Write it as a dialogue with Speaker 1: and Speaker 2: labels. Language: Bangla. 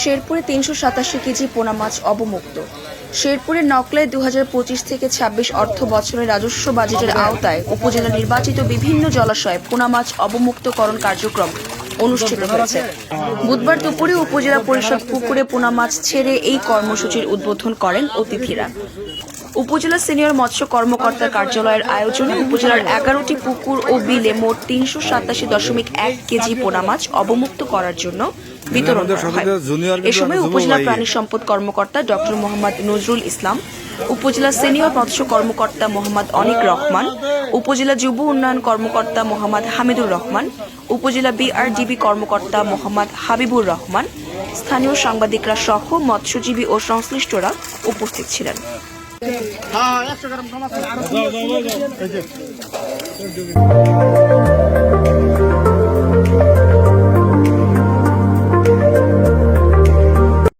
Speaker 1: শেরপুরে তিনশো সাতাশি কেজি পোনা মাছ অবমুক্ত। শেরপুরের নকলায় দু থেকে ছাব্বিশ অর্থ বছরের রাজস্ব বাজেটের আওতায় উপজেলা নির্বাচিত বিভিন্ন জলাশয়ে পোনা মাছ অবমুক্তকরণ কার্যক্রম অনুষ্ঠিত হয়েছে। বুধবার দুপুরে উপজেলা পরিষদ পুকুরে পোনা মাছ ছেড়ে এই কর্মসূচির উদ্বোধন করেন অতিথিরা। উপজেলা সিনিয়র মৎস্য কর্মকর্তার কার্যালয়ের আয়োজনে উপজেলার এগারোটি পুকুর ও বিলে মোট তিনশো সাতাশি দশমিক এক কেজি পোনা মাছ অবমুক্ত করার জন্য বিতরণ করা হয়। এ সময় উপজেলা প্রাণী সম্পদ কর্মকর্তা ডক্টর মোহাম্মদ নজরুল ইসলাম উপজেলা সিনিয়র মৎস্য কর্মকর্তা মোহাম্মদ অনিক রহমান উপজেলা যুব উন্নয়ন কর্মকর্তা মোহাম্মদ হামিদুর রহমান উপজেলা বিআরডিবি কর্মকর্তা মোহাম্মদ হাবিবুর রহমান স্থানীয় সাংবাদিকরা সহ মৎস্যজীবী ও সংশ্লিষ্টরা উপস্থিত ছিলেন।
Speaker 2: হ্যাঁ